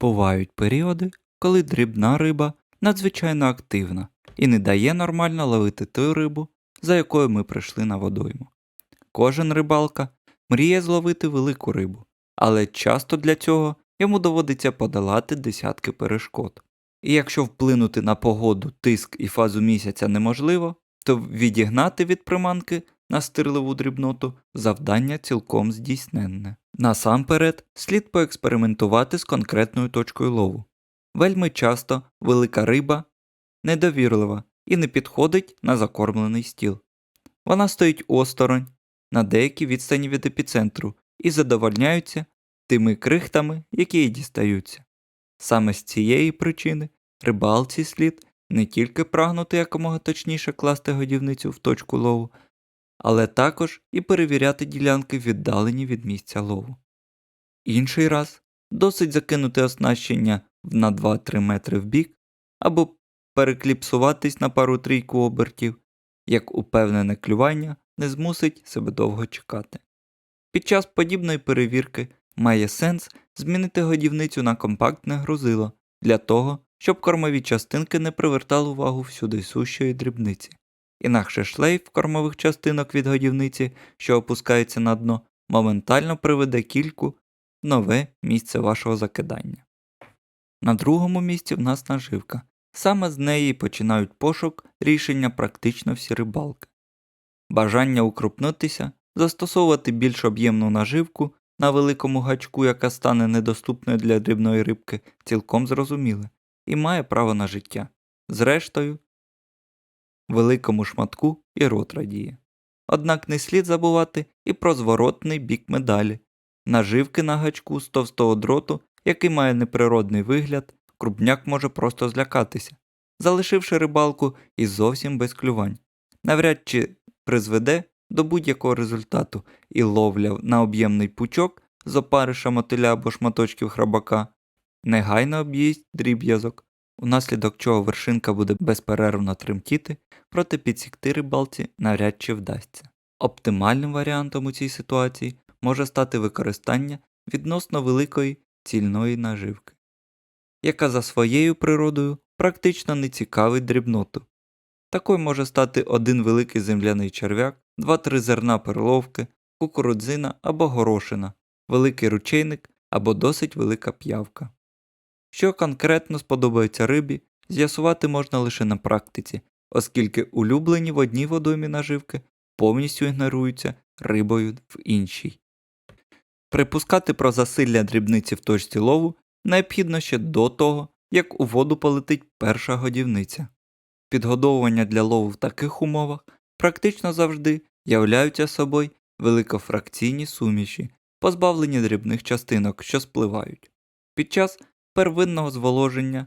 Бувають періоди, коли дрібна риба надзвичайно активна і не дає нормально ловити ту рибу, за якою ми прийшли на водойму. Кожен рибалка мріє зловити велику рибу, але часто для цього йому доводиться подолати десятки перешкод. І якщо вплинути на погоду, тиск і фазу місяця неможливо, то відігнати від приманки настирливу дрібноту завдання цілком здійсненне. Насамперед, слід поекспериментувати з конкретною точкою лову. Вельми часто велика риба недовірлива і не підходить на закормлений стіл. Вона стоїть осторонь на деякій відстані від епіцентру і задовольняються тими крихтами, які їй дістаються. Саме з цієї причини рибалці слід не тільки прагнути якомога точніше класти годівницю в точку лову, але також і перевіряти ділянки віддалені від місця лову. Інший раз досить закинути оснащення на 2-3 метри в бік або перекліпсуватись на пару трійку обертів, як упевнене клювання не змусить себе довго чекати. Під час подібної перевірки має сенс змінити годівницю на компактне грузило для того, щоб кормові частинки не привертали увагу всюди сущої дрібниці. Інакше шлейф кормових частинок від годівниці, що опускається на дно, моментально приведе кільку в нове місце вашого закидання. На другому місці в нас наживка. Саме з неї починають пошук рішення практично всі рибалки. Бажання укрупнитися, застосовувати більш об'ємну наживку на великому гачку, яка стане недоступною для дрібної рибки, цілком зрозуміле і має право на життя. Зрештою, великому шматку і рот радіє. Однак не слід забувати і про зворотний бік медалі. Наживки на гачку з товстого дроту, який має неприродний вигляд, крупняк може просто злякатися, залишивши рибалку і зовсім без клювань. Навряд чи призведе до будь-якого результату і ловля на об'ємний пучок з опариша мотиля або шматочків храбака, негайно об'їсть дріб'язок, унаслідок чого вершинка буде безперервно тремтіти, проте підсікти рибалці навряд чи вдасться. Оптимальним варіантом у цій ситуації може стати використання відносно великої цільної наживки, яка за своєю природою практично не цікавить дрібноту. Такою може стати один великий земляний черв'як, два-три зерна перловки, кукурудзина або горошина, великий ручейник або досить велика п'явка. Що конкретно сподобається рибі, з'ясувати можна лише на практиці, оскільки улюблені в одній водоймі наживки повністю ігноруються рибою в іншій. Припускати про засилля дрібниці в точці лову необхідно ще до того, як у воду полетить перша годівниця. Підгодовування для лову в таких умовах практично завжди являються собою великофракційні суміші, позбавлені дрібних частинок, що спливають. Під час первинного зволоження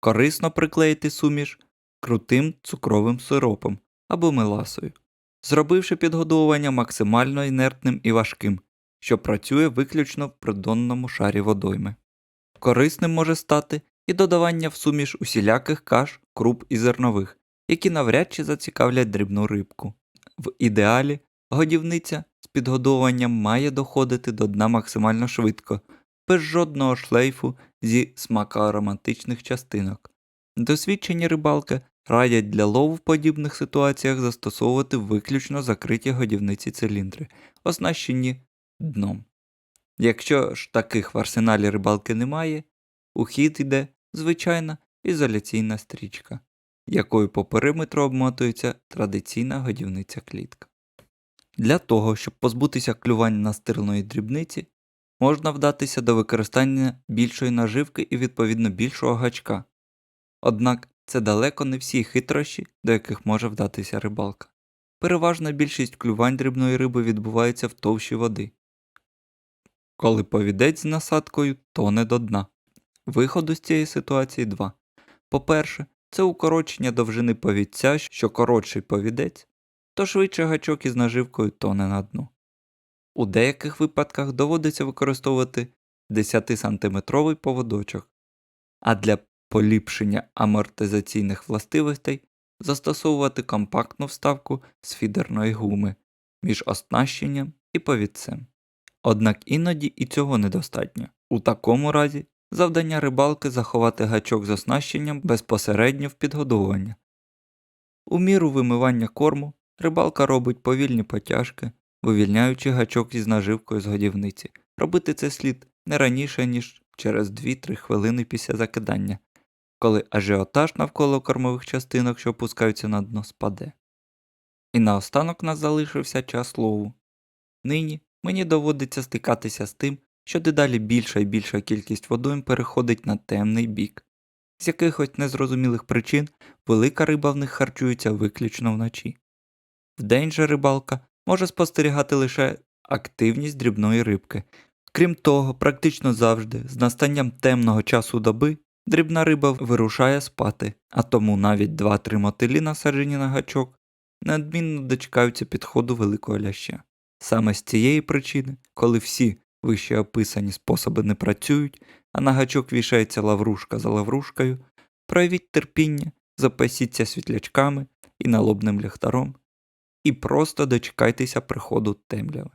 корисно приклеїти суміш крутим цукровим сиропом або меласою, зробивши підгодовування максимально інертним і важким, що працює виключно в придонному шарі водойми. Корисним може стати і додавання в суміш усіляких каш, круп і зернових, які навряд чи зацікавлять дрібну рибку. В ідеалі годівниця з підгодовуванням має доходити до дна максимально швидко, без жодного шлейфу зі смакоароматичних частинок. Досвідчені рибалки радять для лову в подібних ситуаціях застосовувати виключно закриті годівниці циліндри, оснащені дном. Якщо ж таких в арсеналі рибалки немає, у хід йде звичайна ізоляційна стрічка, якою по периметру обмотується традиційна годівниця клітка. Для того, щоб позбутися клювань настирної дрібниці, можна вдатися до використання більшої наживки і відповідно більшого гачка. Однак це далеко не всі хитрощі, до яких може вдатися рибалка. Переважна більшість клювань дрібної риби відбувається в товщі води, коли повідець з насадкою тоне до дна. Виходу з цієї ситуації два. По-перше, це укорочення довжини повідця, що коротший повідець, то швидше гачок із наживкою тоне на дно. У деяких випадках доводиться використовувати 10-сантиметровий поводочок, а для поліпшення амортизаційних властивостей застосовувати компактну вставку з фідерної гуми між оснащенням і повідцем. Однак іноді і цього недостатньо. У такому разі завдання рибалки заховати гачок з оснащенням безпосередньо в підгодовування. У міру вимивання корму рибалка робить повільні потяжки, вивільняючи гачок із наживкою з годівниці. Робити це слід не раніше, ніж через 2-3 хвилини після закидання, коли ажіотаж навколо кормових частинок, що опускаються на дно, спаде. І наостанок нас залишився час лову. Нині мені доводиться стикатися з тим, що дедалі більша і більша кількість водойм переходить на темний бік. З якихось незрозумілих причин велика риба в них харчується виключно вночі. Вдень же рибалка може спостерігати лише активність дрібної рибки. Крім того, практично завжди, з настанням темного часу доби, дрібна риба вирушає спати, а тому навіть 2-3 мотилі, насаджені на гачок, неодмінно дочекаються підходу великого ляща. Саме з цієї причини, коли всі вище описані способи не працюють, а на гачок вішається лаврушка за лаврушкою, проявіть терпіння, запасіться світлячками і налобним ліхтаром, і просто дочекайтеся приходу темряви.